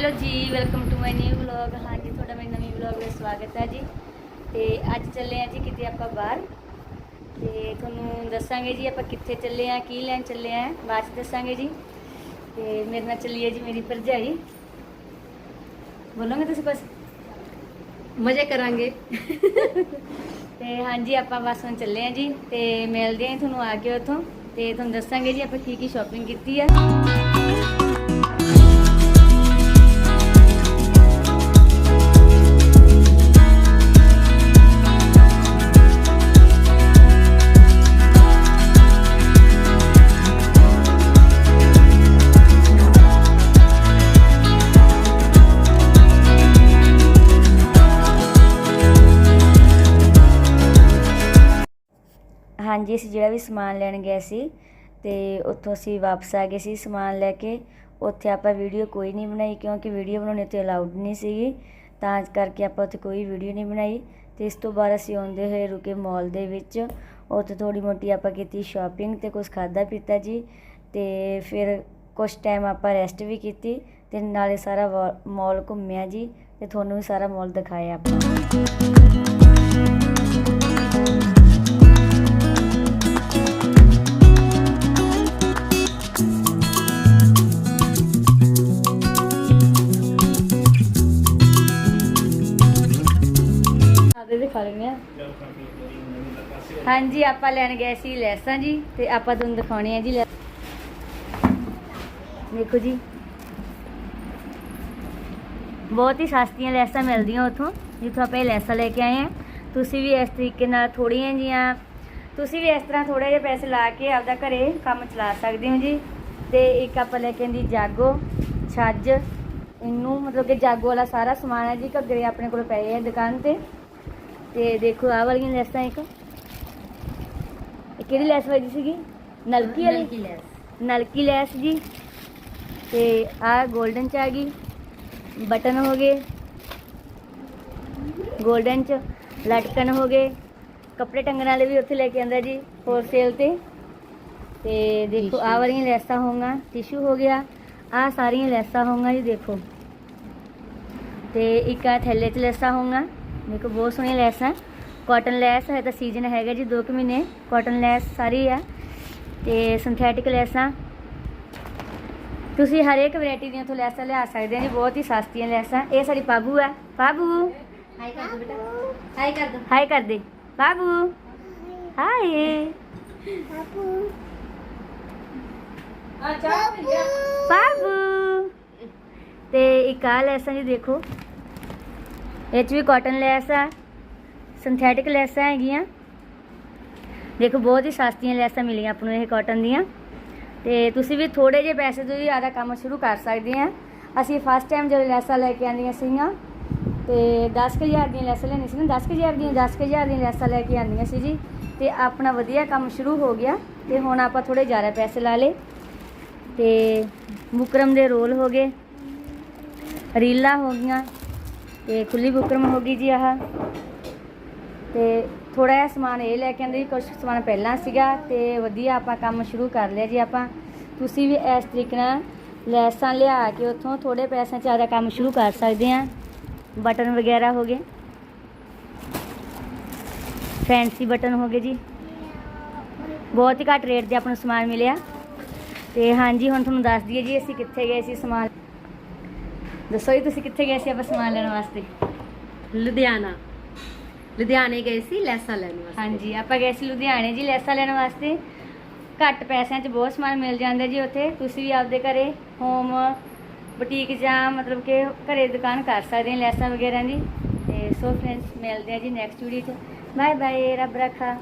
Hello ji welcome to my new vlog ਹਾਂਜੀ ਤੁਹਾਡਾ ਮੇਰੇ ਨਵੇਂ ਵਲੌਗ ਵਿੱਚ ਸਵਾਗਤ ਹੈ ਜੀ। ਤੇ ਅੱਜ ਚੱਲੇ ਆ ਜੀ ਕਿਤੇ ਆਪਾਂ ਬਾਹਰ। ਤੇ ਤੁਹਾਨੂੰ ਦੱਸਾਂਗੇ ਜੀ ਆਪਾਂ ਕਿੱਥੇ ਚੱਲੇ ਆ ਕੀ ਲੈਣ ਚੱਲੇ ਆ ਬਾਅਦ ਚ ਦੱਸਾਂਗੇ ਜੀ। ਤੇ ਮੇਰੇ ਨਾਲ ਚੱਲੀਏ ਜੀ ਮੇਰੀ ਭਰਜਾਈ। ਬੋਲੋਗੇ ਤੁਸੀਂ ਬਸ? ਮਜ਼ੇ ਕਰਾਂਗੇ। ਤੇ ਹਾਂਜੀ ਆਪਾਂ ਬਸ ਹੁਣ ਚੱਲੇ ਆ ਜੀ। ਤੇ ਮਿਲਦੇ ਆ ਤੁਹਾਨੂੰ ਆ ਕੇ ਉੱਥੋਂ। ਤੇ ਤੁਹਾਨੂੰ ਦੱਸਾਂਗੇ ਜੀ ਆਪਾਂ ਕੀ ਕੀ ਸ਼ਾਪਿੰਗ ਕੀਤੀ ਆ ਹਾਂਜੀ, ਅਸੀਂ ਜਿਹੜਾ ਵੀ ਸਮਾਨ ਲੈਣ ਗਏ ਸੀ ਤੇ ਉੱਥੋਂ ਅਸੀਂ ਵਾਪਸ ਆ ਗਏ ਸੀ ਸਮਾਨ ਲੈ ਕੇ। ਉੱਥੇ ਆਪਾਂ ਵੀਡੀਓ ਕੋਈ ਨਹੀਂ ਬਣਾਈ ਕਿਉਂਕਿ ਵੀਡੀਓ ਬਣਾਉਣੀ ਤੇ ਅਲਾਉਡ ਨਹੀਂ ਸੀਗੀ। ਤਾਂ ਕਰਕੇ ਆਪਾਂ ਉੱਥੇ ਕੋਈ ਵੀਡੀਓ ਨਹੀਂ ਬਣਾਈ ਤੇ ਇਸ ਤੋਂ ਬਾਅਦ ਅਸੀਂ ਆਉਂਦੇ ਹੋਏ ਰੁਕੇ ਮਾਲ ਦੇ ਵਿੱਚ। ਉੱਥੇ ਥੋੜੀ ਮੋਟੀ ਆਪਾਂ ਕੀਤੀ ਸ਼ਾਪਿੰਗ ਤੇ ਕੁਝ ਖਾਦਾ ਪੀਤਾ ਜੀ ਤੇ ਫਿਰ ਕੁਝ ਟਾਈਮ ਆਪਾਂ ਰੈਸਟ ਵੀ ਕੀਤੀ ਤੇ ਨਾਲੇ ਸਾਰਾ ਮਾਲ ਘੁੰਮਿਆ ਜੀ ਤੇ ਤੁਹਾਨੂੰ ਵੀ ਸਾਰਾ ਮਾਲ ਦਿਖਾਇਆ ਆਪਾਂ। ਆਦੇ ਦੇ ਲੈਣੇ ਆ। ਹਾਂਜੀ, ਆਪਾਂ ਲੈਣ ਗਏ ਸੀ ਲੈਸਾਂ ਜੀ, ਤੇ ਆਪਾਂ ਤੁਹਾਨੂੰ ਦਿਖਾਉਣੇ ਆ ਜੀ ਦੇਖੋ ਜੀ। ਬਹੁਤ ਹੀ ਸਸਤੀਆਂ ਲੈਸਾਂ ਮਿਲਦੀਆਂ ਉੱਥੋਂ, ਜਿੱਥੋਂ ਆਪਾਂ ਇਹ ਲੈਸਾਂ ਲੈ ਕੇ ਆਏ ਆ। ਤੁਸੀਂ ਵੀ ਇਸ ਤਰੀਕੇ ਨਾਲ ਥੋੜੀਆਂ ਜੀਆਂ ਤੁਸੀਂ ਵੀ ਇਸ ਤਰ੍ਹਾਂ ਥੋੜੇ ਜਿਹੇ ਪੈਸੇ ਲਾ ਕੇ ਆਪਦਾ ਘਰੇ ਕੰਮ ਚਲਾ ਸਕਦੇ ਹੋ ਜੀ। ਤੇ ਇੱਕ ਆਪਾਂ ਲੈ ਕੇ ਆਂਦੀ ਜਾਗੋ, ਛੱਜ, ਇਹਨੂੰ ਮਤਲਬ ਕਿ ਜਾਗੋ ਵਾਲਾ ਸਾਰਾ ਸਮਾਨ ਹੈ ਜੀ, ਘੱਗਰੇ ਆਪਣੇ ਕੋਲ ਪਏ ਆ ਦੁਕਾਨ ਤੇ। ਤੇ ਦੇਖੋ ਆਹ ਵਾਲੀਆਂ ਲੈਸਾਂ ਇੱਕ। ਇਹ ਕਿਹੜੀ ਲੈਸ ਵੱਜੀ ਸੀਗੀ? ਨਲਕੀ ਵਾਲੀ? ਨਲਕੀ ਲੈਸ। ਨਲਕੀ ਲੈਸ ਜੀ। ਤੇ ਆਹ 골ਡਨ ਚ ਆ ਗਈ। ਬਟਨ ਹੋ ਗਏ। 골ਡਨ ਚ ਲਟਕਣ ਹੋ ਗਏ। ਕੱਪੜੇ ਟੰਗਣ ਵਾਲੇ ਵੀ ਉੱਥੇ ਲੈ ਕੇ ਆਂਦਾ ਜੀ ਹੋਲਸੇਲ ਤੇ। ਤੇ ਦੇਖੋ ਆਹ। ਵਾਲੀਆਂ ਲੈਸਾਂ ਹੋਣਗੀਆਂ ਟਿਸ਼ੂ ਹੋ ਗਿਆ। ਆਹ ਸਾਰੀਆਂ ਲੈਸਾਂ ਹੋਣਗੀਆਂ ਜੀ ਦੇਖੋ। ਤੇ ਇੱਕ ਆ ਥੱਲੇ ਚ ਲੈਸਾਂ ਹੋਣਗੀਆਂ ਦੇਖੋ ਬਹੁਤ ਸੋਹਣੀਆਂ ਲੈਸਾਂ ਕਾਟਨ ਲੈਸ ਹੈ ਤਾਂ ਸੀਜ਼ਨ ਹੈਗਾ ਜੀ 2 ਕੁ ਮਹੀਨੇ। ਕਾਟਨ ਲੈਸ ਸਾਰੀ ਆ ਤੇ ਸਿੰਥੈਟਿਕ ਲੈਸਾਂ। ਤੁਸੀਂ ਹਰੇਕ ਵੈਰਾਈਟੀ ਦੀਆਂ ਤੋਂ ਲੈਸਾਂ ਲਿਆ ਸਕਦੇ ਹੋ ਜੀ ਬਹੁਤ ਹੀ ਸਸਤੀਆਂ ਲੈਸਾਂ। ਇਹ ਸਾਡੀ ਪਾਬੂ ਆ ਪਾਬੂ ਹਾਈ ਕਰ ਦੋ ਬੇਟਾ। ਹਾਈ ਕਰ ਦੋ। ਹਾਈ ਕਰ ਦੇ। ਬਾਬੂ! ਹਾਏ ਬਾਬੂ! ਤੇ ਇੱਕ ਆ ਲੈਸਾਂ ਜੀ ਦੇਖੋ। ਇਹ ਚ ਵੀ ਕਾਟਨ ਲੈਸ ਆ ਸਿੰਥੈਟਿਕ ਲੈਸਾਂ ਹੈਗੀਆਂ। ਦੇਖੋ, ਬਹੁਤ ਹੀ ਸਸਤੀਆਂ ਲੈਸਾਂ ਮਿਲੀਆਂ ਆਪਾਂ ਨੂੰ ਇਹ ਕਾਟਨ ਦੀਆਂ। ਤੇ ਤੁਸੀਂ ਵੀ ਥੋੜੇ ਜਿਹੇ ਪੈਸੇ ਤੋਂ ਹੀ ਆਦਾ ਕੰਮ ਸ਼ੁਰੂ ਕਰ ਸਕਦੇ ਆ। ਅਸੀਂ ਫਸਟ ਟਾਈਮ ਜਦੋਂ ਲੈਸਾਂ ਲੈ ਕੇ ਆਂਦੀਆਂ ਸੀਗੀਆਂ, ਤੇ 10000 ਦੀਆਂ ਲੈਸਾਂ ਲੈਣੀ ਸੀ ਨਾ 10000 ਦੀਆਂ 10000 ਦੀਆਂ ਲੈਸਾਂ ਲੈ ਕੇ ਆਂਦੀਆਂ ਸੀ ਜੀ। ਤੇ ਆਪਣਾ ਵਧੀਆ ਕੰਮ ਸ਼ੁਰੂ ਹੋ ਗਿਆ, ਤੇ ਹੁਣ ਆਪਾਂ ਥੋੜੇ ਜ਼ਿਆਦਾ ਪੈਸੇ ਲਾ ਲੇ ਤੇ ਬੁਕਰਮ ਦੇ ਰੋਲ ਹੋ ਗਏ, ਰੀਲਾਂ ਹੋ ਗਈਆਂ ਤੇ ਖੁੱਲੀ ਬੁਕਰਮ ਹੋ ਗਈ ਜੀ ਆਹ। ਤੇ ਥੋੜਾ ਜਿਹਾ ਸਮਾਨ ਇਹ ਲੈ ਕੇ ਆਂਦੇ ਜੀ ਕੁਝ ਸਮਾਨ ਪਹਿਲਾਂ ਸੀਗਾ ਤੇ ਵਧੀਆ ਆਪਾਂ ਕੰਮ ਸ਼ੁਰੂ ਕਰ ਲਿਆ ਜੀ ਆਪਾਂ। ਤੁਸੀਂ ਵੀ ਇਸ ਤਰੀਕੇ ਨਾਲ ਲੈਸਾਂ ਲਿਆ ਕੇ ਉੱਥੋਂ ਥੋੜੇ ਪੈਸਿਆਂ 'ਚ ਆਦਾ ਕੰਮ ਸ਼ੁਰੂ ਕਰ ਸਕਦੇ ਆ। ਬਟਨ ਵਗੈਰਾ ਹੋ ਗਏ। ਫੈਂਸੀ ਬਟਨ ਹੋ ਗਏ ਜੀ। ਬਹੁਤ ਹੀ ਘੱਟ ਰੇਟ ਤੇ ਆਪਾਂ ਨੂੰ ਸਮਾਨ ਮਿਲਿਆ। ਤੇ ਹਾਂਜੀ, ਹੁਣ ਤੁਹਾਨੂੰ ਦੱਸ ਦਈਏ ਜੀ, ਅਸੀਂ ਕਿੱਥੇ ਗਏ ਸੀ ਸਮਾਨ। ਦੱਸੋ ਜੀ ਤੁਸੀਂ ਕਿੱਥੇ ਗਏ ਸੀ ਆਪਾਂ ਸਮਾਨ ਲੈਣ ਵਾਸਤੇ? ਲੁਧਿਆਣਾ। ਲੁਧਿਆਣੇ ਗਏ ਸੀ ਲੈਸਾਂ ਲੈਣ ਵਾਸਤੇ। ਹਾਂਜੀ ਆਪਾਂ ਗਏ ਸੀ ਲੁਧਿਆਣੇ ਜੀ ਲੈਸਾਂ ਲੈਣ ਵਾਸਤੇ। ਘੱਟ ਪੈਸਿਆਂ 'ਚ ਬਹੁਤ ਸਮਾਨ ਮਿਲ ਜਾਂਦਾ ਜੀ ਉੱਥੇ। ਤੁਸੀਂ ਵੀ ਆਪਦੇ ਘਰੇ ਹੋਮ ਬੁਟੀਕ ਜਾਂ ਮਤਲਬ ਕਿ ਘਰੇ ਦੁਕਾਨ ਕਰ ਸਕਦੇ ਹੋ ਲੈਸਾਂ ਵਗੈਰਾ ਦੀ। ਤੇ ਸੋ ਫਰੈਂਡਸ ਮਿਲਦੇ ਆ ਜੀ ਨੈਕਸਟ ਵੀਡੀਓ 'ਚ। ਬਾਏ ਬਾਏ ਰੱਬ ਰੱਖਾ।